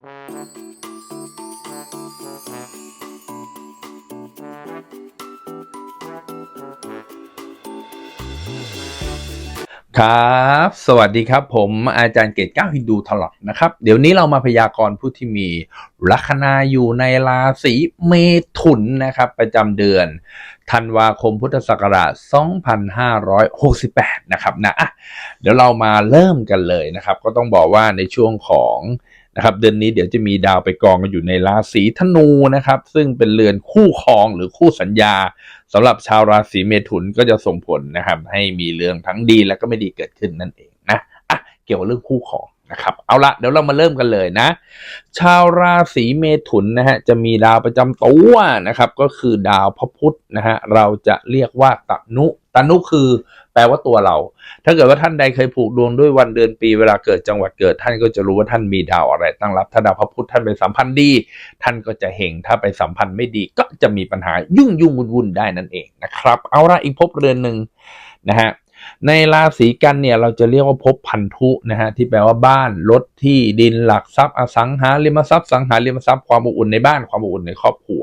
ครับ สวัสดีครับ ผมอาจารย์เกตก้าฮินดูทลอดนะครับ เดี๋ยวนี้เรามาพยากรณ์ผู้ที่มีลัคนาอยู่ในราศีเมถุนนะครับ ประจำเดือนธันวาคมพุทธศักราช 2568 นะครับนะอะเดี๋ยวเรามาเริ่มกันเลยนะครับ ก็ต้องบอกว่าในช่วงของ นะครับเดือนนี้เดี๋ยวจะมีดาวไปกองกันอยู่ในราศีธนูนะครับ ซึ่งเป็นเรือนคู่ครองหรือคู่สัญญาสำหรับชาวราศีเมถุนก็จะส่งผลนะครับ ให้มีเรื่องทั้งดีและก็ไม่ดีเกิดขึ้นนั่นเองนะอะเกี่ยวกับเรื่องคู่ครอง นะครับเอาละเดี๋ยวเรามาเริ่มกันเลยนะ ชาวราศีเมถุนนะฮะจะมีดาวประจำตัวนะครับ ก็คือดาวพระพุธนะฮะเราจะเรียกว่าตะนุตะนุคือแปลว่าตัวเรา ถ้าเกิดว่าท่านใดเคยผูกดวงด้วยวันเดือนปีเวลาเกิดจังหวัดเกิด ท่านก็จะรู้ว่าท่านมีดาวอะไรตั้งรับ ถ้าดาวพระพุธท่านไปสัมพันธ์ดี ท่านก็จะเฮงถ้าไปสัมพันธ์ไม่ดีก็จะมีปัญหายุ่งยุ่งวุ่นวุ่นได้นั่นเองนะครับ เอาละอีกภพเรือนหนึ่งนะฮะ ในราศีกันเนี่ยเราจะเรียกว่าภพพันธุนะฮะที่แปลว่าบ้านรถที่ดินหลักทรัพย์อสังหาริมทรัพย์สังหาริมทรัพย์ความอบอุ่นในบ้านความอบอุ่นในครอบครัว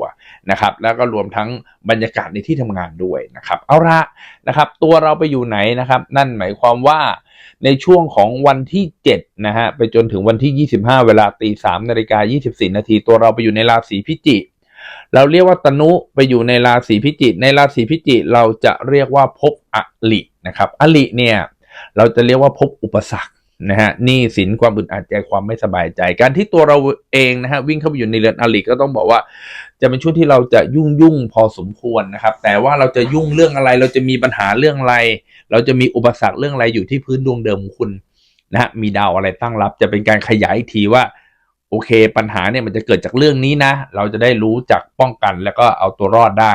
นะครับแล้วก็รวมทั้งบรรยากาศในที่ทำงานด้วยนะครับเอาละนะครับตัวเราไปอยู่ไหนนะครับ นั่นหมายความว่าในช่วงของวันที่7นะฮะไปจนถึงวันที่ 25 เวลาตี3นาฬิกา24 นาทีตัวเราไปอยู่ในราศีพิจิกเราเรียกว่าตนุไปอยู่ในราศีพิจิกในราศีพิจิกเราจะเรียกว่าภพอลิ นะครับอลิเนี่ยเราจะเรียกว่าภพอุปสรรคนะฮะหนี่สินความอึดอัดใจความไม่สบายใจ การที่ตัวเราเองนะฮะวิ่งเข้าไปอยู่ในเรือนอลิก็ต้องบอกว่าจะเป็นช่วงที่เราจะยุ่งยุ่งพอสมควรนะครับ แต่ว่าเราจะยุ่งเรื่องอะไร เราจะมีปัญหาเรื่องอะไร เราจะมีอุปสรรคเรื่องอะไรอยู่ที่พื้นดวงเดิมของคุณนะฮะมีดาวอะไรตั้งรับ จะเป็นการขยายทีว่าโอเค ปัญหาเนี่ยมันจะเกิดจากเรื่องนี้นะ เราจะได้รู้จักป้องกันแล้วก็เอาตัวรอดได้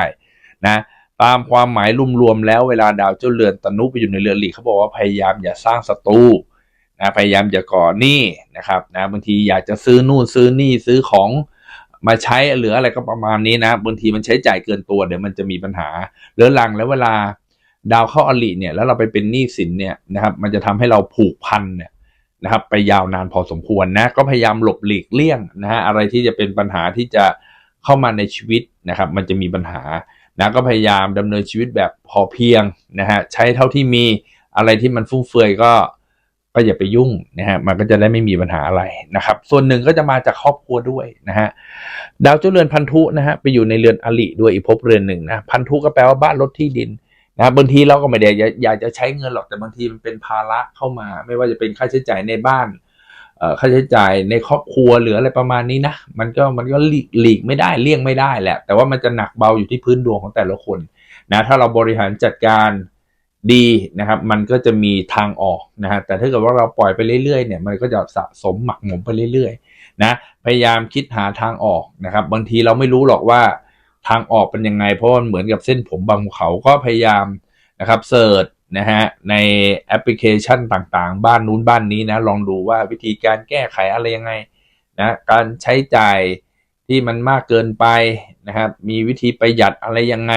นะ ตามความหมายรวมๆแล้วเวลาดาวเจ้าเรือนตนุไปอยู่ในเรือนหลีเขาบอกว่าพยายามอย่าสร้างศัตรูนะพยายามอย่าก่อหนี้นะครับนะบางทีอยากจะซื้อนู่นซื้อนี่ซื้อของมาใช้เหรืออะไรก็ประมาณนี้นะบางทีมันใช้จ่ายเกินตัวเดี๋ยวมันจะมีปัญหาเรื้อรังแล้วเวลาดาวเข้าอลิเนี่ยแล้วเราไปเป็นหนี้สินเนี่ยนะครับมันจะทำให้เราผูกพันเนี่ยนะครับไปยาวนานพอสมควรนะก็พยายามหลบหลีกเลี่ยงนะฮะอะไรที่จะเป็นปัญหาที่จะเข้ามาในชีวิตนะครับ มันจะมีปัญหา นะก็พยายามดำเนินชีวิตแบบพอเพียงนะฮะใช้เท่าที่มีอะไรที่มันฟุ่มเฟือยก็ก็อย่าไปยุ่งนะฮะมันก็จะได้ไม่มีปัญหาอะไรนะครับ ส่วนหนึ่งก็จะมาจากครอบครัวด้วยนะฮะดาวเจ้าเรือนพันธุนะฮะไปอยู่ในเรือนอลิด้วยอีกภพเรือนหนึ่งนะพันธุก็แปลว่าบ้านรถที่ดินนะบางทีเราก็ไม่ได้อยากจะใช้เงินหรอกแต่บางทีมันเป็นภาระเข้ามา ไม่ว่าจะเป็นค่าใช้จ่ายในบ้าน ค่าใช้จ่ายในครอบครัวหรืออะไรประมาณนี้นะ มันก็มันก็หลีกหลีกไม่ได้เลี่ยงไม่ได้แหละ แต่ว่ามันจะหนักเบาอยู่ที่พื้นดวงของแต่ละคนนะถ้าเราบริหารจัดการดีนะครับ มันก็จะมีทางออกนะฮะแต่ถ้าเกิดว่าเราปล่อยไปเรื่อยๆเนี่ยมันก็จะสะสมหมักหมมไปเรื่อยๆนะพยายามคิดหาทางออกนะครับ บางทีเราไม่รู้หรอกว่าทางออกเป็นยังไง เพราะมันเหมือนกับเส้นผมบางเขาก็พยายามนะครับเสิร์ช นะฮะในแอปพลิเคชันต่างๆ บ้านนู้นบ้านนี้นะลองดูว่าวิธีการแก้ไขอะไรยังไงนะการใช้จ่ายที่มันมากเกินไปนะครับมีวิธีประหยัดอะไรยังไง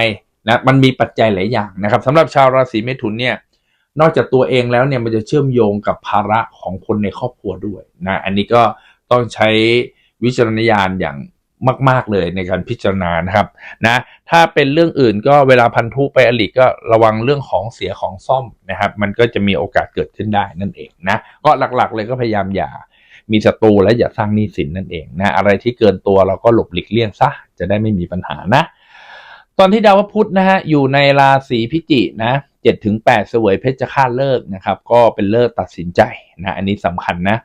นะมันมีปัจจัยหลายอย่างนะครับสำหรับชาวราศีเมถุนเนี่ยนอกจากตัวเองแล้วเนี่ยมันจะเชื่อมโยงกับภาระของคนในครอบครัวด้วยนะอันนี้ก็ต้องใช้วิจารณญาณอย่าง มาก ๆ เลยในการพิจารณานะครับนะถ้าเป็นเรื่องอื่นก็เวลาพันธุไปอลิก็ระวังเรื่องของเสียของซ่อมนะครับ มันก็จะมีโอกาสเกิดขึ้นได้นั่นเองนะก็หลักๆ เลยก็พยายามอย่ามีศัตรูและอย่าสร้างหนี้สินนั่นเองนะอะไรที่เกินตัวเราก็หลบหลีกเลี่ยงซะจะได้ไม่มีปัญหานะ ตอนที่ดาวพุธนะฮะอยู่ในราศีพิจินะเจ็ดถึงแปดเสวยเพชรฆาตเลิกนะครับ ก็เป็นเลิกตัดสินใจนะอันนี้สำคัญนะ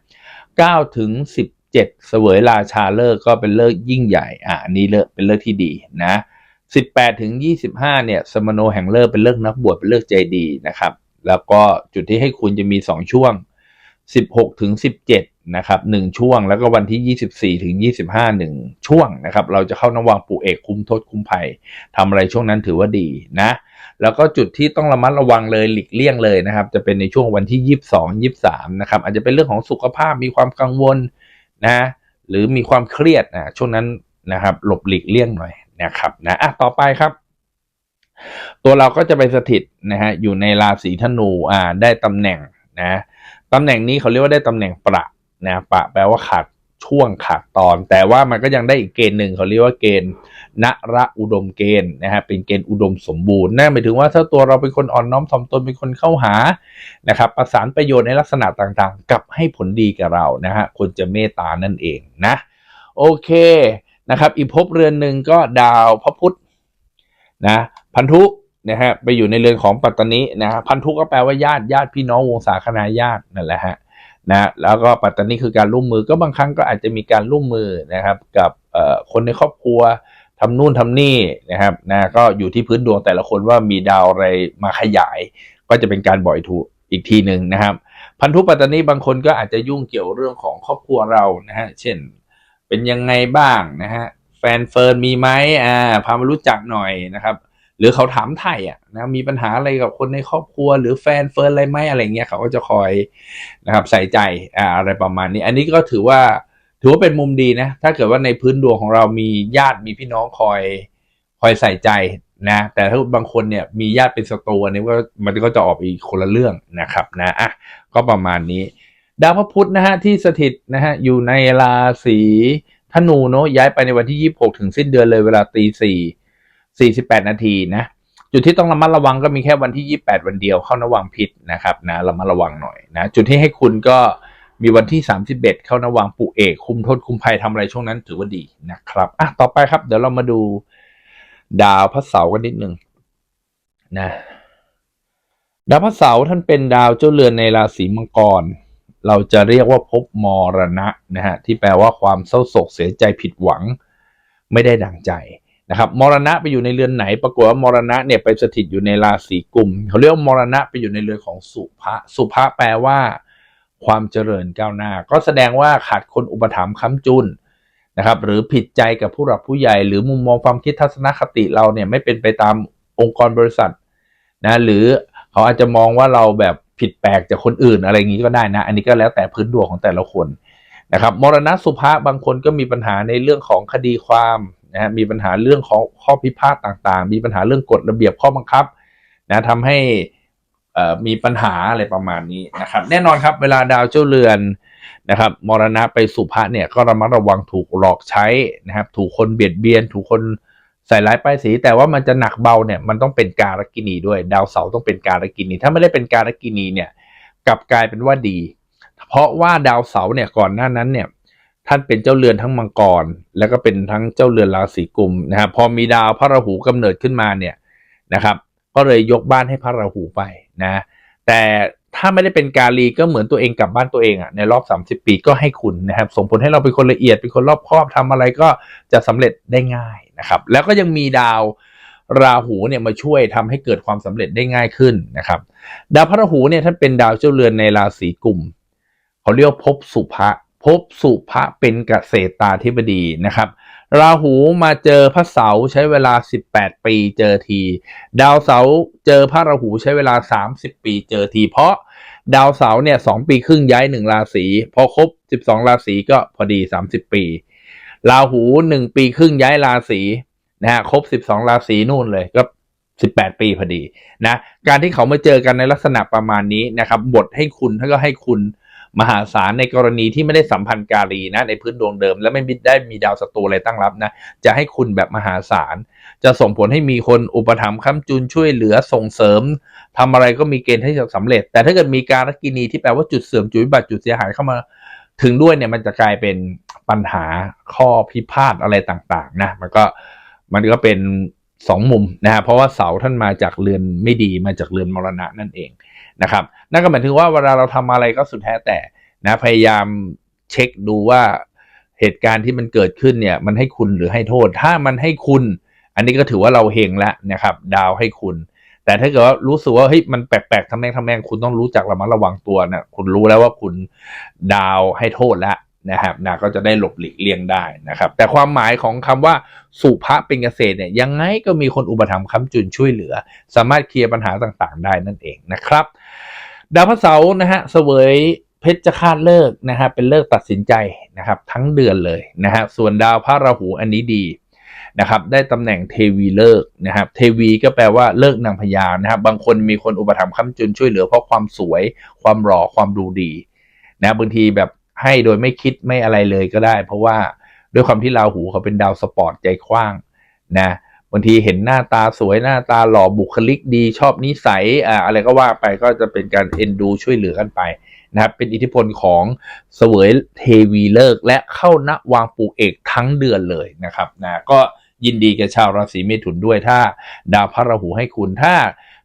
เก้าถึงสิบ เจ็ดเสวยราชาเลิกก็เป็นเลิกยิ่งใหญ่อะอันนี้เลิกเป็นเลิกที่ดีนะสิบแปดถึงยี่สิบห้าเนี่ยสมโนแห่งเลิกเป็นเลิกนักบวชเป็นเลิกใจดีนะครับ แล้วก็จุดที่ให้คุณจะมีสองช่วงสิบหกถึงสิบเจ็ดนะครับหนึ่งช่วงแล้วก็วันที่ยี่สิบสี่ถึงยี่สิบห้าหนึ่งช่วงนะครับ เราจะเข้านวังปู่เอกคุ้มโทษคุ้มภัยทำอะไรช่วงนั้นถือว่าดีนะ แล้วก็จุดที่ต้องระมัดระวังเลยหลีกเลี่ยงเลยนะครับ จะเป็นในช่วงวันที่ยี่สิบสองยี่สามนะครับอาจจะเป็นเรื่องของสุขภาพมีความกังวล นะหรือมีความเครียดนะช่วงนั้นนะครับหลบหลีกเลี่ยงหน่อยนะครับนะอะต่อไปครับ ตัวเราก็จะไปสถิตนะฮะอยู่ในราศีธนูอ่าได้ตำแหน่งนะตำแหน่งนี้เขาเรียกว่าได้ตำแหน่งประนะประแปลว่าขาด ช่วงขาดตอน แต่ว่ามันก็ยังได้อีกเกณฑ์หนึ่งเขาเรียกว่าเกณฑ์นระอุดมเกณฑ์นะฮะเป็นเกณฑ์อุดมสมบูรณ์นั่นหมายถึงว่าถ้าตัวเราเป็นคนอ่อนน้อมถ่อมตนเป็นคนเข้าหานะครับประสานประโยชน์ในลักษณะต่างๆ กับให้ผลดีกับเรานะฮะคนจะเมตตานั่นเองนะโอเคนะครับอีกภพเรือนหนึ่งก็ดาวพระพุธนะพันธุนะฮะไปอยู่ในเรือนของปัตตานีนะฮะพันธุก็แปลว่าญาติญาติพี่น้องวงศาคณาญาตินั่นแหละฮะ นะแล้วก็ปัตตานีคือการร่วมมือก็บางครั้งก็อาจจะมีการร่วมมือนะครับ กับคนในครอบครัวทำนู่นทำนี่นะครับนะก็อยู่ที่พื้นดวงแต่ละคนว่ามีดาวอะไรมาขยาย ก็จะเป็นการบ่อยถูกอีกทีหนึ่งนะครับ พันธุปัตตานีบางคนก็อาจจะยุ่งเกี่ยวเรื่องของครอบครัวเรานะฮะเช่นเป็นยังไงบ้างนะฮะแฟนเฟิร์นมีไหมอ่าพามารู้จักหน่อยนะครับ รือเขาถามไทยอะนะมีปัญหาอะไรกับคนในครอบครัว หรือแฟนเฟิร์นอะไรไหมอะไรเงี้ยเขาก็จะคอยนะครับใส่ใจอ่าอะไรประมาณนี้ อันนี้ก็ถือว่าถือว่าเป็นมุมดีนะ ถ้าเกิดว่าในพื้นดวงของเรามีญาติมีพี่น้องคอยคอยใส่ใจนะ แต่ถ้าบางคนเนี่ยมีญาติเป็นศัตรูอันนี้ก็มันก็จะออกอีกคนละเรื่องนะครับนะอะก็ประมาณนี้ดาวพระพุธนะฮะที่สถิตนะฮะอยู่ในราศีธนูเนาะย้ายไปในวันที่ 26 ถึงสิ้นเดือนเลยเวลาตีสี่ 48 นาทีนะจุดที่ต้องระมัดระวังก็มีแค่วันที่ 28 วันเดียวเข้าระวังพิษนะครับนะระมัดระวังหน่อยนะจุดที่ให้คุณก็มีวันที่ 31 เข้านวังปุเอกคุมโทษคุมภัยทำอะไรช่วงนั้นถือว่าดีนะครับอะต่อไปครับ เดี๋ยวเรามาดูดาวพระเสาร์กันนิดนึงนะดาวพระเสาร์ท่านเป็นดาวเจ้าเรือนในราศีมังกร เราจะเรียกว่าพบมรณะนะฮะที่แปลว่าความเศร้าโศกเสียใจผิดหวัง ไม่ได้ดังใจ นะครับมรณะไปอยู่ในเรือนไหน ปรากฏว่ามรณะเนี่ยไปสถิตอยู่ในราศีกุมเขาเรียกว่ามรณะไปอยู่ในเรือนของสุภะสุภะแปลว่า ความเจริญก้าวหน้า ก็แสดงว่าขาดคนอุปถัมภ์ค้ำจุนนะครับ หรือผิดใจกับผู้หลักผู้ใหญ่ หรือมุมมองความคิดทัศนคติเราเนี่ยไม่เป็นไปตามองค์กรบริษัทนะหรือเขาอาจจะมองว่าเราแบบผิดแปลกจากคนอื่นอะไรอย่างนี้ก็ได้นะ อันนี้ก็แล้วแต่พื้นดวงของแต่ละคนนะครับมรณะสุภาบางคนก็มีปัญหาในเรื่องของคดีความ นะฮะมีปัญหาเรื่องของข้อพิพาทต่างๆ มีปัญหาเรื่องกฎระเบียบข้อบังคับนะทำให้มีปัญหาอะไรประมาณนี้นะครับ แน่นอนครับ เวลาดาวเจ้าเรือนนะครับมรณะไปสุภะเนี่ยก็ระมัดระวังถูกหลอกใช้นะครับ ถูกคนเบียดเบียน ถูกคนใส่ร้ายป้ายสี แต่ว่ามันจะหนักเบาเนี่ยมันต้องเป็นการกินีด้วย ดาวเสาร์ต้องเป็นการกินีถ้าไม่ได้เป็นการกินีเนี่ยกลับกลายเป็นว่าดี เพราะว่าดาวเสาร์เนี่ยก่อนหน้านั้นเนี่ย ท่านเป็นเจ้าเรือนทั้งมังกร แล้วก็เป็นทั้งเจ้าเรือนราศีกุมนะครับพอมีดาวพระราหูกำเนิดขึ้นมาเนี่ยนะครับ ก็เลยยกบ้านให้พระราหูไปนะ แต่ถ้าไม่ได้เป็นกาลีก็เหมือนตัวเองกลับบ้านตัวเองอะ่ะในรอบ 30 ปีก็ให้คุณนะครับ ส่งผลให้เราเป็นคนละเอียดเป็นคนรอบคอบทำอะไรก็จะสำเร็จได้ง่ายนะครับ แล้วก็ยังมีดาวราหูเนี่ยมาช่วยทำให้เกิดความสำเร็จได้ง่ายขึ้นนะครับ ดาวพระราหูเนี่ยท่านเป็นดาวเจ้าเรือนในราศีกุมเขาเรียกภพสุภะ พบสุภะเป็นเกษตราธิบดีนะครับ ราหูมาเจอพระเสาร์ใช้เวลา 18 ปีเจอที ดาวเสาร์เจอพระราหูใช้เวลา 30 ปีเจอที เพราะดาวเสาร์เนี่ยสปีครึ่งย้ายหนึ่งราศีพอครบ 12 ราศีก็พอดี 30 ปี ราหู 1 ปีครึ่งย้ายราศีนะฮะครบ 12 ราศีนู่นเลยก็18 ปีพอดีนะการที่เขามาเจอกันในลักษณะประมาณนี้นะครับบทให้คุณท่านก็ให้คุณ มหาศาลในกรณีที่ไม่ได้สัมพันธ์กาลีนะในพื้นดวงเดิม และไม่ได้มีดาวศัตรูอะไรตั้งรับนะ จะให้คุณแบบมหาศาล จะส่งผลให้มีคนอุปถัมภ์ค้ำจุนช่วยเหลือส่งเสริมทำอะไรก็มีเกณฑ์ที่จะสำเร็จ แต่ถ้าเกิดมีการกินีที่แปลว่าจุดเสื่อมจุดวิบัติจุดเสียหายเข้ามาถึงด้วยเนี่ยมันจะกลายเป็นปัญหาข้อพิพาทอะไรต่างๆนะมันก็มันก็เป็นสองมุมนะฮะเพราะว่าเสาท่านมาจากเรือนไม่ดีมาจากเรือนมรณะนั่นเอง นะครับนั่นก็หมายถึงว่าเวลาเราทำอะไรก็สุดแท้แต่นะพยายามเช็คดูว่าเหตุการณ์ที่มันเกิดขึ้นเนี่ยมันให้คุณหรือให้โทษ ถ้ามันให้คุณ อันนี้ก็ถือว่าเราเฮงแล้วนะครับ ดาวให้คุณ แต่ถ้าเกิดว่ารู้สึกว่าเฮ้ยมันแปลกๆทำแม่งทำแม่งคุณต้องรู้จักระมัดระวังตัวนะคุณรู้แล้วว่าคุณดาวให้โทษแล้ว นะครับนะก็จะได้หลบหลีกเลี่ยงได้นะครับ แต่ความหมายของคำว่าสุภะเป็นเกษตรเนี่ยยังไงก็มีคนอุปถัมภ์ค้ำจุนช่วยเหลือ สามารถเคลียร์ปัญหาต่างๆ ได้นั่นเองนะครับ ดาวพระเสาร์นะฮะเสวยเพชรจะคาดเลิกนะครับเป็นเลิกตัดสินใจนะครับ ทั้งเดือนเลยนะฮะส่วนดาวพระราหูอันนี้ดีนะครับได้ตำแหน่งเทวีเลิกนะครับ เทวีก็แปลว่าเลิกนางพญานะครับ บางคนมีคนอุปถัมภ์ค้ำจุนช่วยเหลือเพราะความสวย ความหล่อความดูดีนะบางทีแบบ ให้โดยไม่คิดไม่อะไรเลยก็ได้ เพราะว่าด้วยความที่ราหูเขาเป็นดาวสปอร์ตใจกว้างนะบางทีเห็นหน้าตาสวยหน้าตาหล่อบุคลิกดีชอบนิสัยอ่าอะไรก็ว่าไปก็จะเป็นการเอ็นดูช่วยเหลือกันไปนะครับเป็นอิทธิพลของเสวยเทวีเลิกและเข้าณวางปลูกเอกทั้งเดือนเลยนะครับนะก็ยินดีกับชาวราศีเมถุนด้วยถ้า ดาวพระราหูให้คุณถ้า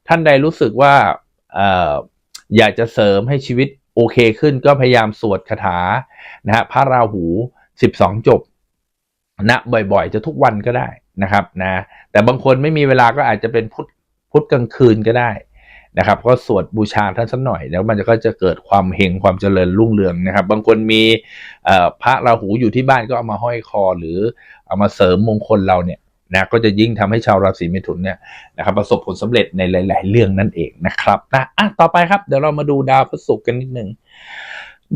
ท่านใดรู้สึกว่าอออยากจะเสริมให้ชีวิต โอเคขึ้นก็พยายามสวดคาถานะฮะพระราหู 12 จบนะบ่อยๆ จะทุกวันก็ได้นะครับนะแต่บางคนไม่มีเวลาก็อาจจะเป็นพุทธพุธกลางคืนก็ได้นะครับ ก็สวดบูชาท่านสักหน่อย แล้วมันก็จะเกิดความเฮงความเจริญรุ่งเรืองนะครับ บางคนมีพระราหูอยู่ที่บ้านก็เอามาห้อยคอหรือเอามาเสริมมงคลเราเนี่ย นะก็จะยิ่งทำให้ชาวราศีเมถุนเนี่ยนะครับประสบผลสำเร็จในหลาย ๆ เรื่องนั่นเองนะครับนะอะต่อไปครับเดี๋ยวเรามาดูดาวพฤหัสกันนิดนึง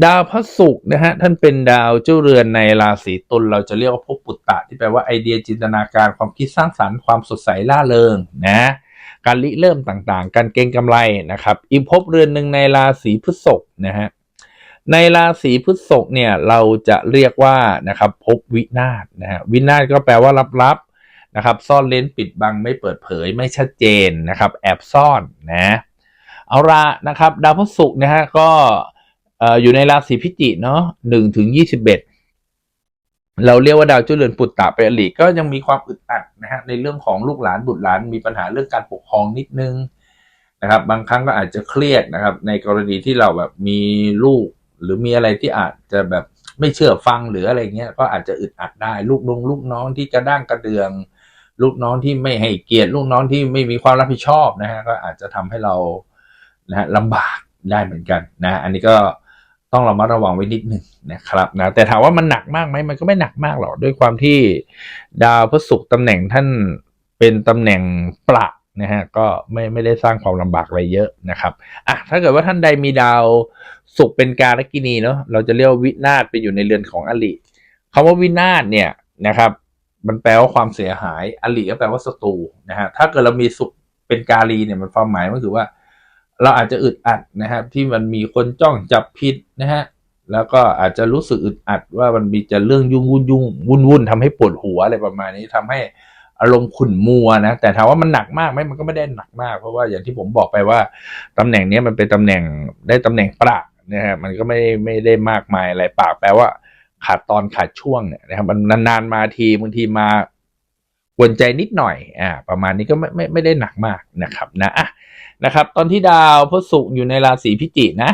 ดาวพระศุกร์นะฮะท่านเป็นดาวเจ้าเรือนในราศีตุลเราจะเรียกว่าภพปุตตะ ที่แปลว่าไอเดียจินตนาการความคิดสร้างสรรค์ความสดใสล่าเริงนะการริเริ่มต่างๆ การเก็งกำไรนะครับ อีกภพเรือนหนึ่งในราศีพฤษภนะฮะในราศีพฤษภเนี่ยเราจะเรียกว่านะครับภพวินาศนะฮะวินาศก็แปลว่าลับๆ นะครับ ซ่อนเลนปิดบังไม่เปิดเผยไม่ชัดเจนนะครับ แอบซ่อนนะเอาละนะครับ ดาวพฤษภนะฮะก็เอ่อยู่ในราศีพิจิกเนาะหนึ่งถึงยี่สิบเอ็ดเราเรียกว่าดาวเจ้าเรือนปุตตะไปอลีก็ยังมีความอึดอัดนะฮะในเรื่องของลูกหลานบุตรหลานมีปัญหาเรื่องการปกครองนิดนึงนะครับ บางครั้งก็อาจจะเครียดนะครับ ในกรณีที่เราแบบมีลูก หรือมีอะไรที่อาจจะแบบไม่เชื่อฟังหรืออะไรเงี้ยก็อาจจะอึดอัดได้ ลูกน้องลูกน้องที่กระด้างกระเดือง ลูกน้องที่ไม่ให้เกียรติลูกน้องที่ไม่มีความรับผิดชอบนะฮะก็อาจจะทำให้เรานะฮะลำบากได้เหมือนกันนะ อันนี้ก็ต้องระมัดระวังไว้นิดหนึ่งนะครับนะแต่ถามว่ามันหนักมากไหมมันก็ไม่หนักมากหรอกด้วยความที่ดาวพฤศุกร์ตำแหน่งท่านเป็นตำแหน่งประนะฮะก็ไม่ไม่ได้สร้างความลำบากอะไรเยอะนะครับอะถ้าเกิดว่าท่านใดมีดาวศุกร์เป็นการกินีเนาะเราจะเรียกว,วินาศไปอยู่ในเรือนของอลิคำว่าวินาศเนี่ยนะครับ มันแปลว่าความเสียหายอลิก็แปลว่าศัตรูนะฮะถ้าเกิดเรามีศุกร์เป็นกาลีเนี่ยมันความหมายก็คือว่า เราอาจจะอึดอัดนะครับที่มันมีคนจ้องจับผิดนะฮะแล้วก็อาจจะรู้สึกอึดอัดว่ามันมีจะเรื่องยุ่งวุ่นยุ่งวุ่นวุ่นทำให้ปวดหัวอะไรประมาณนี้ทำให้อารมณ์ขุ่นมัวนะแต่ถามว่ามันหนักมากไหมมันก็ไม่ได้หนักมาก เพราะว่าอย่างที่ผมบอกไปว่าตำแหน่งนี้มันเป็นตำแหน่งได้ตำแหน่งประนะฮะมันก็ไม่ไม่ได้มากมายอะไรปากแปลว่า ขาดตอนขาดช่วงเนี่ยนะครับมันนานๆมาทีบางทีมากวนใจนิดหน่อยอ่าประมาณนี้ก็ไม่ไม่ไม่ได้หนักมากนะครับนะอะนะครับ ตอนที่ดาวพฤศุกร์อยู่ในราศีพิจิกนะ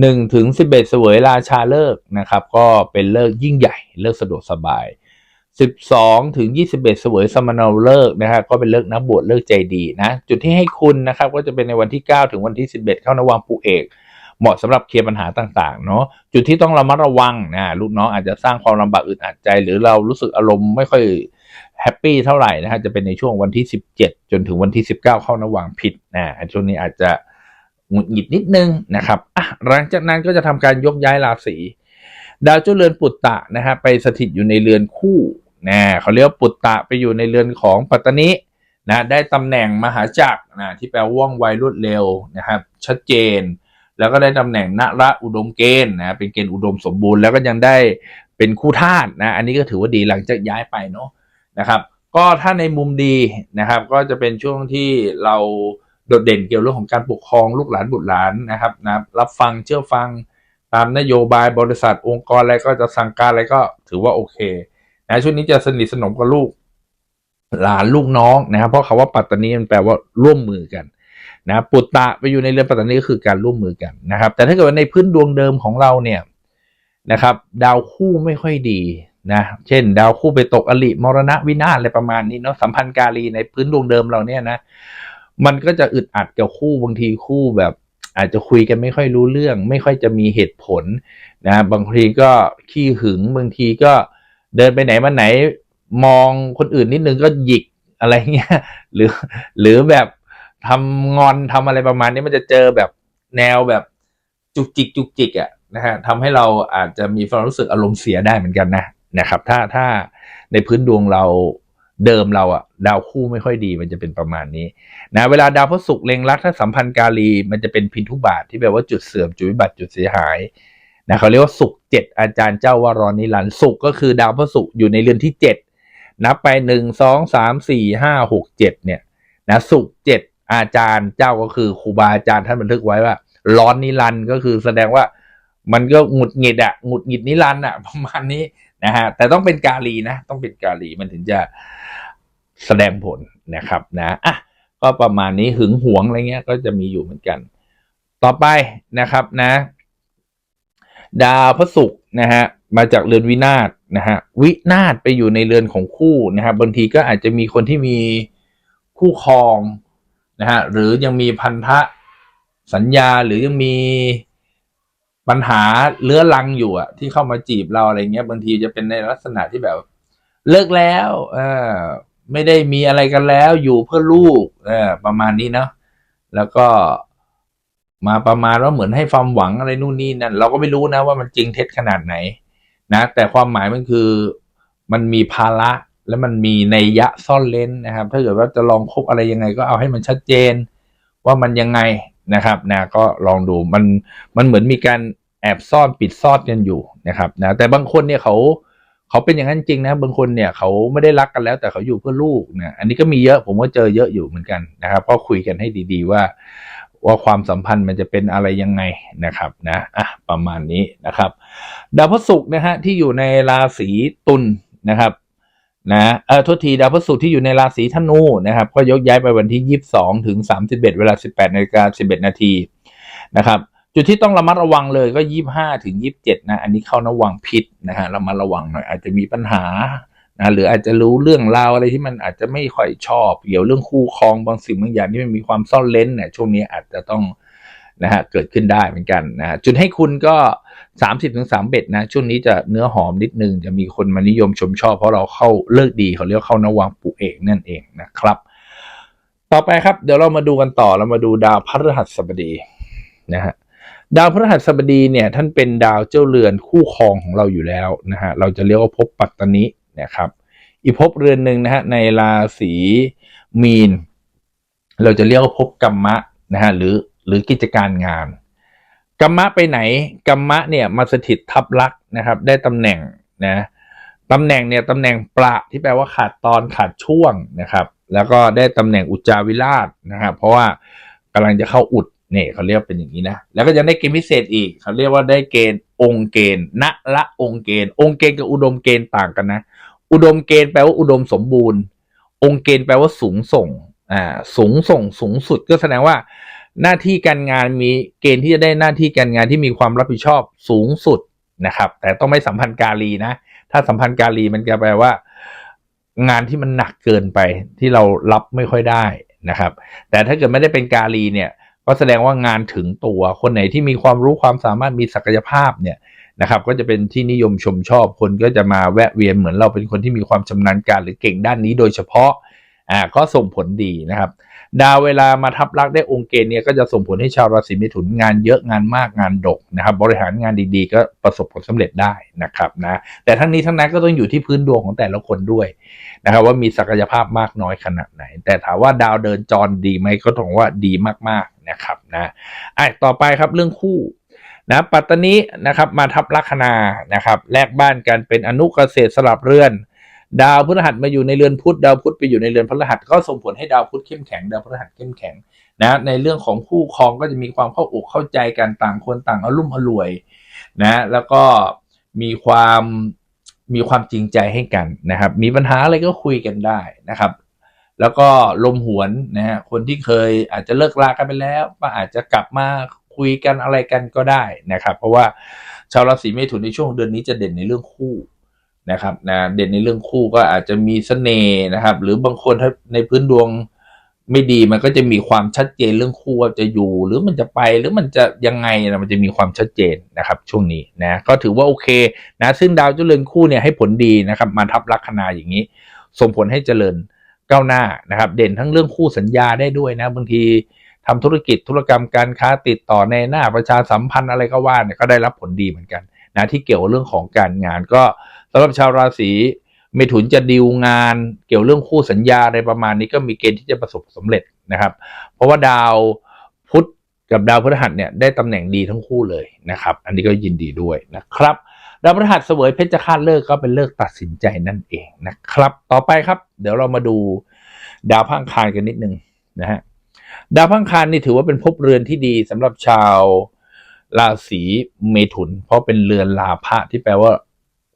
หนึ่งถึงสิบเอ็ดเสวยราชาเลิกนะครับ ก็เป็นเลิกยิ่งใหญ่เลิกสะดวกสบายสิบสองถึงยี่สิบเอ็ดเสวยสมณเลิกนะครับก็เป็นเลิกนักบวชเลิกใจดีนะ จุดที่ให้คุณนะครับ ก็จะเป็นในวันที่เก้าถึงวันที่สิบเอ็ดเข้านวังปูเอก เหมาะสำหรับเคลียร์ปัญหาต่างๆเนาะจุดที่ต้องระมัดระวังนะลูกน้องอาจจะสร้างความลำบากอึดอัดใจ หรือเรารู้สึกอารมณ์ไม่ค่อยแฮปปี้เท่าไหร่นะฮะจะเป็นในช่วงวันที่ 17 จนถึงวันที่ 19 เข้านวังผิดนะช่วงนี้อาจจะหงุดหงิดนิดนึงนะครับอะหลังจากนั้นก็จะทำการยกย้ายราศีดาวเจ้าเรือนปุตตะนะฮะไปสถิตอยู่ในเรือนคู่นะเขาเรียกว่าปุตตะไปอยู่ในเรือนของปัตตานินะได้ตำแหน่งมหาจักรนะที่แปลว่องไวรวดเร็วนะครับชัดเจน แล้วก็ได้ตำแหน่งนระอุดมเกณฑ์นะเป็นเกณฑ์อุดมสมบูรณ์แล้วก็ยังได้เป็นคู่ธาตุนะ อันนี้ก็ถือว่าดีหลังจากย้ายไปเนาะนะครับ ก็ถ้าในมุมดีนะครับ ก็จะเป็นช่วงที่เราโดดเด่นเกี่ยวเรื่องของการปกครองลูกหลานบุตรหลานนะครับนะรับฟังเชื่อฟังตามนโยบายบริษัทองค์กรอะไรก็จะสั่งการอะไรก็ถือว่าโอเคนะช่วงนี้จะสนิทสนมกับลูกหลานลูกน้องนะครับ เพราะคาว่าปัตตานีมันแปลว่าร่วมมือกัน นะปุตตะไปอยู่ในเรือนปัตตานีก็คือการร่วมมือกันนะครับ แต่ถ้าเกิดว่าในพื้นดวงเดิมของเราเนี่ยนะครับ ดาวคู่ไม่ค่อยดีนะเช่น ดาวคู่ไปตกอลิมรณะวินาศอะไรประมาณนี้เนาะสัมพันธ์กาลีในพื้นดวงเดิมเราเนี่ยนะ มันก็จะอึดอัดกับคู่บางทีคู่แบบ อาจจะคุยกันไม่ค่อยรู้เรื่อง ไม่ค่อยจะมีเหตุผลนะบางทีก็ขี้หึงบางทีก็เดินไปไหนมาไหนมองคนอื่นนิดนึงก็หยิกอะไรเงี้ยหรือหรือแบบ ทำงอนทำอะไรประมาณนี้มันจะเจอแบบแนวแบบจุกจิกจุกจิกอะ่ะนะฮะทำให้เราอาจจะมีความรู้สึกอารมณ์เสียได้เหมือนกันนะนะครับ ถ้าถ้าในพื้นดวงเราเดิมเราอะดาวคู่ไม่ค่อยดีมันจะเป็นประมาณนี้นะเวลาดาวพฤศุกร์เล็งรักถ้าสัมพันธ์กาลีมันจะเป็นพินทุบาทที่แปลว่าจุดเสื่อมจุดวิบัติจุดเสียหายนะเขาเรียกว่าสุขเจ็ดอาจารย์เจ้าวารอนิรันดร์ก็คือดาวพระศุกร์อยู่ในเรือนที่เจ็ดนับไปหนึ่งสองสามสี่ห้าหกเจ็ดเนี่ยนะสุขเจ็ด อาจารย์เจ้าก็คือครูบาอาจารย์ท่านบันทึกไว้ว่า ร้อนนิรันด์ก็คือแสดงว่ามันก็หงุดหงิดอะหงุดหงิดนิรันด์อะประมาณนี้นะฮะแต่ต้องเป็นกาลีนะ ต้องเป็นกาลีมันถึงจะแสดงผลนะครับนะอะก็ประมาณนี้หึงหวงอะไรเงี้ยก็จะมีอยู่เหมือนกัน ต่อไปนะครับนะ ดาวพระศุกร์นะฮะมาจากเรือนวินาศนะฮะวินาศไปอยู่ในเรือนของคู่นะครับบางทีก็อาจจะมีคนที่มีคู่ครอง นะฮะหรือยังมีพันธะสัญญาหรือยังมีปัญหาเลื้อรังอยู่อะที่เข้ามาจีบเราอะไรเงี้ยบางทีจะเป็นในลักษณะที่แบบ เลิกแล้วเออไม่ได้มีอะไรกันแล้วอยู่เพื่อลูกเออประมาณนี้เนาะแล้วก็มาประมาณว่าเหมือนให้ความหวังอะไรนู่นนี่นั่นเราก็ไม่รู้นะว่ามันจริงเท็จขนาดไหน นะ แต่ความหมายมันคือมันมีภาระ และมันมีในยยะซ่อนเลนนะครับ ถ้าเกิดว่าจะลองคบอะไรยังไงก็เอาให้มันชัดเจนว่ามันยังไงนะครับนะก็ลองดูมันมันเหมือนมีการแอบซ่อนปิดซ่อนกันอยู่นะครับนะแต่บางคนเนี่ยเขาเขาเป็นอย่างนั้นจริงนะบางคนเนี่ยเขาไม่ได้รักกันแล้วแต่เขาอยู่เพื่อลูกนะอันนี้ก็มีเยอะผมก็เจอเยอะอยู่เหมือนกันนะครับก็คุยกันให้ดีๆว่า ว่าความสัมพันธ์มันจะเป็นอะไรยังไงนะครับนะอะประมาณนี้นะครับ ดาวพฤหัสนะฮะที่อยู่ในราศีตุลนะครับ นะเออทษทีดาวพฤหัสที่อยู่ในราศีธนูนะครับ ก็ยกย้ายไปวันที่ 22 ถึง 31 เวลา 18นาฬิกา11 นาทีนะครับ จุดที่ต้องระมัดระวังเลยก็ 25 ถึง 27 นะ อันนี้เข้าระวังพิษนะฮะระมัดระวังหน่อยอาจจะมีปัญหานะหรืออาจจะรู้เรื่องราวอะไรที่มันอาจจะไม่ค่อยชอบ เกี่ยวเรื่องคู่ครองบางสิ่งบางอย่างที่มันมีความซ่อนเลนเนี่ยช่วงนี้อาจจะต้องนะฮะเกิดขึ้นได้เหมือนกันนะจุดให้คุณก็ 30ถึง3เบ็ดนะช่วงนี้จะเนื้อหอมนิดนึง จะมีคนมานิยมชมชอบ เพราะเราเข้าเลิกดีเขาเรียกเข้านวังปุเอกนั่นเองนะครับ ต่อไปครับเดี๋ยวเรามาดูกันต่อเรามาดูดาวพฤหัสบดีนะฮะดาวพฤหัสบดีเนี่ยท่านเป็นดาวเจ้าเรือนคู่ครองของเราอยู่แล้วนะฮะเราจะเรียกว่าภพปัตตนินะครับอีกภพเรือนหนึ่งนะฮะในราศีมีน เราจะเรียกว่าภพกรรมะนะฮะหรือหรือกิจการงาน กรรมะไปไหนกรรมะเนี่ยมาสถิตทับลักษ์นะครับ ได้ตำแหน่งนะตำแหน่งเนี่ยตำแหน่งประที่แปลว่าขาดตอนขาดช่วงนะครับ แล้วก็ได้ตำแหน่งอุจจาวิราชนะครับ เพราะว่ากำลังจะเข้าอุดเนี่ยเขาเรียกเป็นอย่างนี้นะ แล้วก็ยังได้เกณฑ์พิเศษอีก เขาเรียกว่าได้เกณฑ์องค์เกณฑ์ณละองค์เกณฑ์ องค์เกณฑ์กับอุดมเกณฑ์ต่างกันนะ อุดมเกณฑ์แปลว่าอุดมสมบูรณ์ องค์เกณฑ์แปลว่าสูงส่ง อ่า สูงส่งสูงสุดก็แสดงว่า หน้าที่การงานมีเกณฑ์ที่จะได้หน้าที่การงานที่มีความรับผิดชอบสูงสุดนะครับ แต่ต้องไม่สัมพันธ์กาลีนะ ถ้าสัมพันธ์กาลีมันจะแปลว่า งานที่มันหนักเกินไปที่เรารับไม่ค่อยได้นะครับ แต่ถ้าเกิดไม่ได้เป็นกาลีเนี่ย ก็แสดงว่างานถึงตัวคนไหนที่มีความรู้ความสามารถมีศักยภาพเนี่ยนะครับก็จะเป็นที่นิยมชมชอบคนก็จะมาแวะเวียนเหมือนเราเป็นคนที่มีความชำนาญการหรือเก่งด้านนี้โดยเฉพาะอ่าก็ส่งผลดีนะครับ ดาวเวลามาทับลักได้องค์เกณฑ์เนี่ยก็จะส่งผลให้ชาวราศีเมถุนงานเยอะงานมากงานดกนะครับ บริหารงานดีๆ ก็ประสบผลสำเร็จได้นะครับนะแต่ทั้งนี้ทั้งนั้นก็ต้องอยู่ที่พื้นดวงของแต่ละคนด้วยนะครับว่ามีศักยภาพมากน้อยขนาดไหน แต่ถามว่าดาวเดินจรดีไหมก็ต้องว่าดีมากๆนะครับนะไอ้ต่อไปครับเรื่องคู่นะปัตตานีนะครับมาทับลัคนานะครับแลกบ้านกันเป็นอนุเกษตรสลับเรือน ดาวพฤหัสมาอยู่ในเรือนพุธดาวพุธไปอยู่ในเรือนพฤหัสก็ส่งผลให้ดาวพุธเข้มแข็งดาวพฤหัสเข้มแข็งนะในเรื่องของคู่ครองก็จะมีความเข้าอกเข้าใจกันต่างคนต่างอารมณ์อรวยนะแล้วก็มีความมีความจริงใจให้กันนะครับ มีปัญหาอะไรก็คุยกันได้นะครับ แล้วก็ลมหวนนะฮะคนที่เคยอาจจะเลิกลากันไปแล้วก็อาจจะกลับมาคุยกันอะไรกันก็ได้นะครับ เพราะว่าชาวราศีเมถุนในช่วงเดือนนี้จะเด่นในเรื่องคู่ นะครับนะเด่นในเรื่องคู่ก็อาจจะมีสเสน่ห์นะครับ หรือบางคนถ้าในพื้นดวงไม่ดีมันก็จะมีความชัดเจนเรื่องคู่ว่าจะอยู่ หรือมันจะไปหรือมันจะยังไงนะมันจะมีความชัดเจนนะครับ ช่วงนี้นะก็ถือว่าโอเคนะซึ่งดาวเจริญคู่เนี่ยให้ผลดีนะครับ มาทับลัคนาอย่างนี้ ส่งผลให้เจริญก้าวหน้านะครับ เด่นทั้งเรื่องคู่สัญญาได้ด้วยนะบางทีทำธุรกิจธุรกรรมการค้าติดต่อในหน้าประชาสัมพันธ์อะไรก็ว่าเนี่ยก็ได้รับผลดีเหมือนกันนะที่เกี่ยวกับเรื่องของการงานก็ สำหรับชาวราศีเมถุนจะดีลงานเกี่ยวเรื่องคู่สัญญาอะไรประมาณนี้ก็มีเกณฑ์ที่จะประสบสำเร็จนะครับ เพราะว่าดาวพุธกับดาวพฤหัสเนี่ยได้ตำแหน่งดีทั้งคู่เลยนะครับ อันนี้ก็ยินดีด้วยนะครับ ดาวพฤหัสเสวยเพชรฆาตเลิกก็เป็นเลิกตัดสินใจนั่นเองนะครับ ต่อไปครับ เดี๋ยวเรามาดูดาวพังคารกันนิดนึงนะฮะดาวพังคารนี่ถือว่าเป็นภพเรือนที่ดีสำหรับชาวราศีเมถุน เพราะเป็นเรือนลาภะที่แปลว่า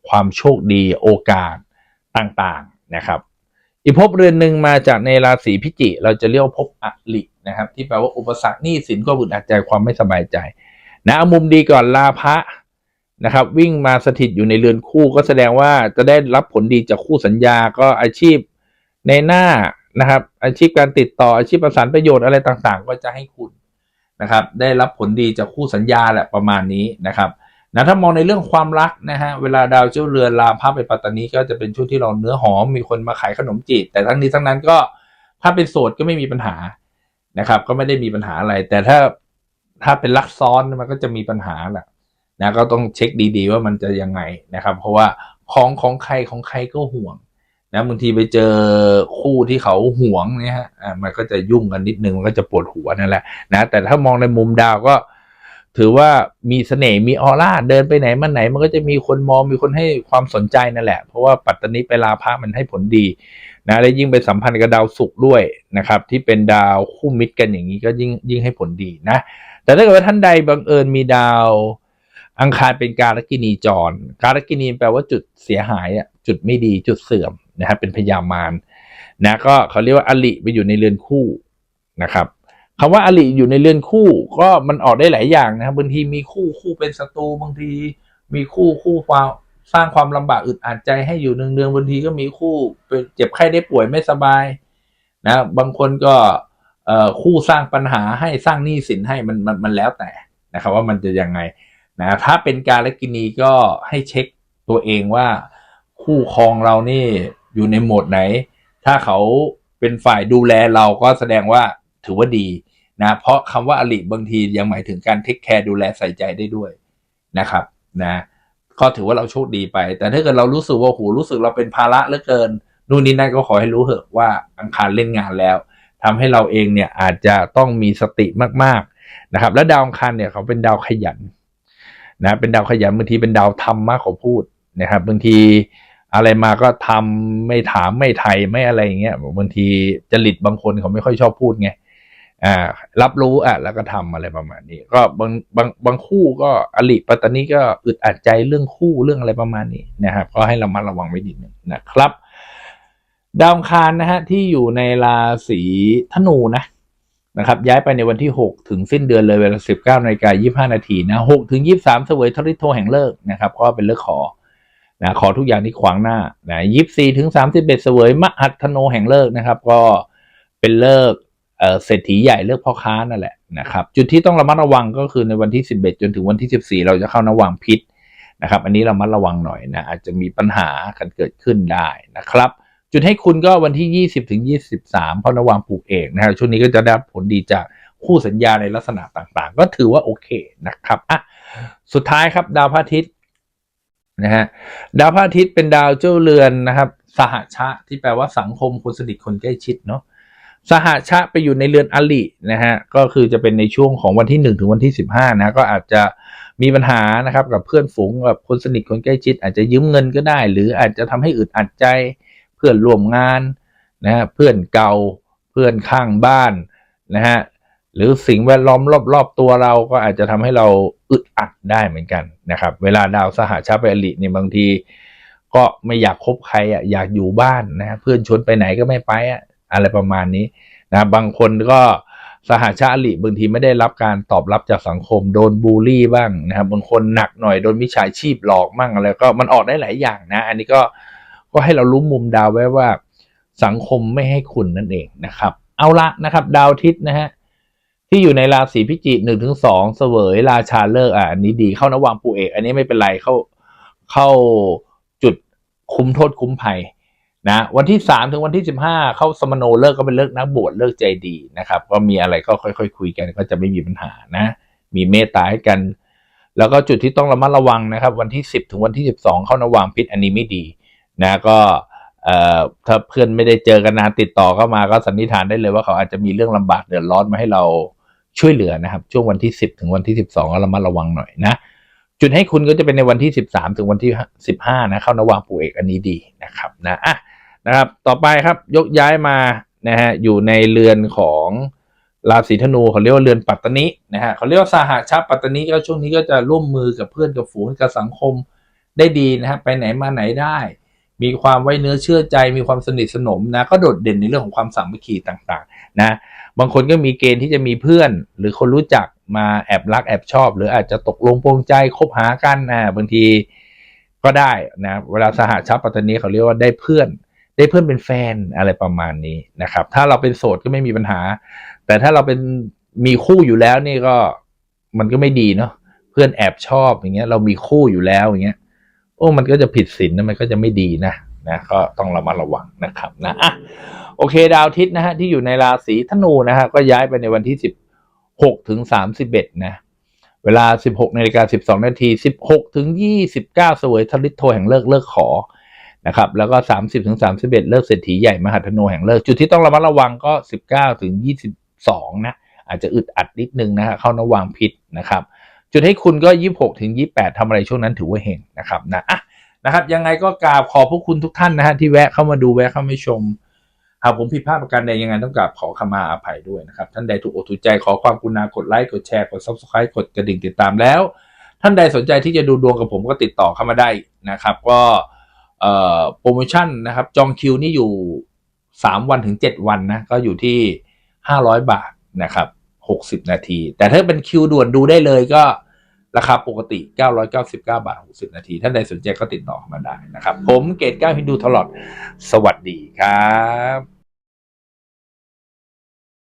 ความโชคดีโอกาสต่างๆนะครับ อีกภพเรือนหนึ่งมาจากในราศีพิจิ เราจะเรียกภพอลินะครับ ที่แปลว่าอุปสรรคหนี้สินก็บุดอัดใจความไม่สบายใจนะมุมดีก่อนลาภะนะครับ วิ่งมาสถิตอยู่ในเรือนคู่ก็แสดงว่าจะได้รับผลดีจากคู่สัญญาก็อาชีพในหน้านะครับ อาชีพการติดต่ออาชีพประสานประโยชน์อะไรต่างๆ ก็จะให้คุณนะครับ ได้รับผลดีจากคู่สัญญาแหละประมาณนี้นะครับ นะถ้ามองในเรื่องความรักนะฮะเวลาดาวเจ้าเรือนลาภาพไปปัตตานีก็จะเป็นช่วงที่เราเนื้อหอมมีคนมาขายขนมจีบแต่ทั้งนี้ทั้งนั้นก็ถ้าเป็นโสดก็ไม่มีปัญหานะครับ ก็ไม่ได้มีปัญหาอะไร แต่ถ้าถ้าเป็นรักซ้อนมันก็จะมีปัญหาแหละนะก็ต้องเช็คดีๆว่ามันจะยังไงนะครับ เพราะว่าของของใครของใครก็ห่วงนะบางทีไปเจอคู่ที่เขาห่วงเนี่ยฮะอ่ามันก็จะยุ่งกันนิดนึงมันก็จะปวดหัวนั่นแหละนะแต่ถ้ามองในมุมดาวก็ ถือว่ามีเสน่ห์มีออร่าเดินไปไหนมาไหน มันก็จะมีคนมองมีคนให้ความสนใจนั่นแหละ เพราะว่าปัตตานีไปลาพระมันให้ผลดีนะและยิ่งไปสัมพันธ์กับดาวศุกร์ด้วยนะครับ ที่เป็นดาวคู่มิตรกันอย่างนี้ก็ยิ่งยิ่งให้ผลดีนะ แต่ถ้าเกิดว่าท่านใดบังเอิญมีดาวอังคารเป็นการกินีจร การกินีแปลว่าจุดเสียหายอะจุดไม่ดีจุดเสื่อมนะครับเป็นพยามารนะก็เขาเรียกว่าอลิไปอยู่ในเรือนคู่นะครับ คำว่าอลิอยู่ในเรือนคู่ ก็มันออกได้หลายอย่างนะครับบางทีมีคู่คู่เป็นศัตรูบางที มีคู่คู่ความสร้างความลำบากอึดอัดใจให้อยู่เนืองๆบางทีก็มีคู่เป็นเจ็บไข้ได้ป่วยไม่สบายนะบางคนก็เอ่อคู่สร้างปัญหาให้สร้างหนี้สินให้มันมันมันแล้วแต่นะครับ ว่ามันจะยังไงนะถ้าเป็นการละกินีก็ให้เช็คตัวเองว่าคู่ครองเรานี่อยู่ในโหมดไหน ถ้าเขาเป็นฝ่ายดูแลเราก็แสดงว่า ถือว่าดีนะ เพราะคำว่าอลิบางทียังหมายถึงการเทคแคร์ดูแลใส่ใจได้ด้วยนะครับนะก็ถือว่าเราโชคดีไป แต่ถ้าเกิดเรารู้สึกว่าโหรู้สึกเราเป็นภาระเหลือเกิน นู่นนี่นั่นก็ขอให้รู้เถอะว่าอังคารเล่นงานแล้วทำให้เราเองเนี่ยอาจจะต้องมีสติมากๆนะครับ และดาวอังคารเนี่ยเขาเป็นดาวขยันนะเป็นดาวขยันบางทีเป็นดาวทำมากกว่าพูดนะครับบางทีอะไรมาก็ทำไม่ถามไม่ไทยไม่อะไรอย่างเงี้ยบางทีจริตบางคนเขาไม่ค่อยชอบพูดไง อ่ารับรู้อะแล้วก็ทำอะไรประมาณนี้ ก็บางบางบางคู่ก็อลิปัตตานีก็อึดอัดใจเรื่องคู่เรื่องอะไรประมาณนี้นะครับก็ให้เรามาระวังไว้นิดนึงนะครับ ดาวคารนะฮะที่อยู่ในราศีธนูนะนะครับย้ายไปในวันที่ 6 ถึงสิ้นเดือนเลยเวลา 19นาฬิกา25 นาทีนะ6ถึง 23 เสวยทริโทแห่งเลิกนะครับ ก็เป็นเลิกขอนะขอทุกอย่างที่ขวางหน้านะยี่สี่ถึงสามสิบเอ็ดเสวยมหัตโนแห่งเลิกนะครับ ก็เป็นเลิก เศรษฐีใหญ่เลิกพ่อค้านั่นแหละนะครับจุดที่ต้องระมัดระวังก็คือในวันที่สิบเอ็ดจนถึงวันที่สิบสี่เราจะเข้านวังพิษนะครับ อันนี้เรามัดระวังหน่อยนะอาจจะมีปัญหากันเกิดขึ้นได้นะครับ จุดให้คุณก็วันที่ยี่สิบถึงยี่สิบสามเพราะระวังผูกเอกนะครับช่วงนี้ก็จะได้ผลดีจากคู่สัญญาในลักษณะต่างๆ ก็ถือว่าโอเคนะครับอะสุดท้ายครับดาวพระอาทิตย์นะฮะดาวพระอาทิตย์เป็นดาวเจ้าเรือนนะครับ สหชะที่แปลว่าสังคมคนสนิทคนใกล้ชิดเนาะ สหชะไปอยู่ในเรือนอลินะฮะก็คือจะเป็นในช่วงของวันที่หนึ่งถึงวันที่สิบห้านะก็อาจจะมีปัญหานะครับกับเพื่อนฝูงกับคนสนิทคนใกล้ชิด อาจจะยืมเงินก็ได้ หรืออาจจะทำให้อึดอัดใจเพื่อนร่วมงานนะฮะเพื่อนเก่าเพื่อนข้างบ้านนะฮะหรือสิ่งแวดล้อมรอบๆตัวเราก็อาจจะทำให้เราอึดอัดได้เหมือนกันนะครับ เวลาดาวสหชาติไปอลิเนี่ยบางที ก็ไม่อยากคบใครอะอยากอยู่บ้านนะเพื่อนชวนไปไหนก็ไม่ไปอะ อะไรประมาณนี้นะบางคนก็สหชาติอลิบางทีไม่ได้รับการตอบรับจากสังคม โดนบูลลี่บ้างนะครับบางคนหนักหน่อยโดนมิจฉาชีพหลอกมั่งอะไรก็มันออกได้หลายอย่างนะ อันนี้ก็ก็ให้เรารู้มุมดาวไว้ว่า สังคมไม่ให้คุณนั่นเองนะครับ เอาละนะครับ ดาวทิศนะฮะที่อยู่ในราศีพิจิกหนึ่งถึงสองเสวยราชาเลิกอะอันนี้ดีเข้านวังปูเอก อันนี้ไม่เป็นไรเข้าเข้าจุดคุ้มโทษคุ้มภัย นะวันที่สามถึงวันที่สิบห้าเข้าสมโนเลิกก็เป็นเลิกนักบวชเลิกใจดีนะครับ ก็มีอะไรก็ค่อยๆคคุยกันก็จะไม่มีปัญหานะ มีเมตตาให้กัน แล้วก็จุดที่ต้องระมัดระวังนะครับ วันที่สิบถึงวันที่สิบสองเข้านวังพิษอันนี้ไม่ดีนะก็ถ้าเพื่อนไม่ได้เจอกันนานติดต่อเข้ามาก็สันนิษฐานได้เลยว่าเขาอาจจะมีเรื่องลำบากเดือดร้อนมาให้เราช่วยเหลือนะครับ ช่วงวันที่ 10 ถึงวันที่ 12ก็ระมัดระวังหน่อยนะจุดให้คุณก็จะเป็นในวันที่ 13 ถึงวันที่ 15นะเข้านวางปูเอกอันนี้ดีนะครับนะอะ นะครับ ต่อไปครับยกย้ายมานะฮะอยู่ในเรือนของราศีธนูเขาเรียกว่าเรือนปัตตนินะฮะเขาเรียกว่าสหชาปัตตนิก็ช่วงนี้ก็จะร่วมมือกับเพื่อนกับฝูงกับสังคมได้ดีนะฮะไปไหนมาไหนได้ มีความไว้เนื้อเชื่อใจ มีความสนิทสนมนะก็โดดเด่นในเรื่องของความสามัคคีต่างๆนะบางคนก็มีเกณฑ์ที่จะมีเพื่อน หรือคนรู้จักมาแอบรักแอบชอบ หรืออาจจะตกลงปรงใจคบหากันนะบางทีก็ได้นะเวลาสหชาปัตตานีเขาเรียกว่าได้เพื่อน ได้เพื่อนเป็นแฟนอะไรประมาณนี้นะครับ ถ้าเราเป็นโสดก็ไม่มีปัญหา แต่ถ้าเราเป็นมีคู่อยู่แล้วนี่ก็มันก็ไม่ดีเนาะเพื่อนแอบชอบอย่างเงี้ย เรามีคู่อยู่แล้วอย่างเงี้ย โอ้มันก็จะผิดศีลนะมันก็จะไม่ดีนะนะก็ต้องระมัดระวังนะครับนะอะโอเค ดาวอาทิตย์นะฮะที่อยู่ในราศีธนูนะฮะก็ย้ายไปในวันที่สิบหกถึงสามสิบเอ็ดนะ เวลาสิบหกนาฬิกาสิบสองนาทีสิบหกถึงยี่สิบเก้าสวยทลิตโทแห่งเลิกเลิกขอ นะครับแล้วก็สามสิบถึงสามสิบเอ็ดเลิกเศรษฐีใหญ่มหาธนูแห่งเลิก จุดที่ต้องระมัดระวังก็สิบเก้าถึงยี่สิบสองนะ อาจจะอึดอัดนิดนึงนะฮะเข้านวางผิดนะครับ จุดให้คุณก็ยี่หกถึงยี่แปดทำอะไรช่วงนั้นถือว่าเฮงนะครับนะอะนะครับยังไงก็กราบขอบพระคุณทุกท่านนะฮะที่แวะเข้ามาดูแวะเข้ามาชมหากผมผิดพลาดประการใดยังไงต้องกราบขอขมาอภัยด้วยนะครับ ท่านใดถูกอกถูกใจขอความกรุณากดไลค์กดแชร์กด subscribe กดกระดิ่งติดตามแล้ว ท่านใดสนใจที่จะดูดวงกับผมก็ติดต่อเข้ามาได้นะครับ ก็ โปรโมชั่นนะครับ จองคิวนี่อยู่ 3 วันถึง 7 วันนะ ก็อยู่ที่ 500 บาทนะครับ 60 นาที แต่ถ้าเป็นคิวด่วนดูได้เลยก็ราคาปกติ 999 บาท 60 นาที ท่านใดสนใจก็ติดต่อมาได้นะครับ ผมเกตก้าฮินดูตลอด สวัสดีครับ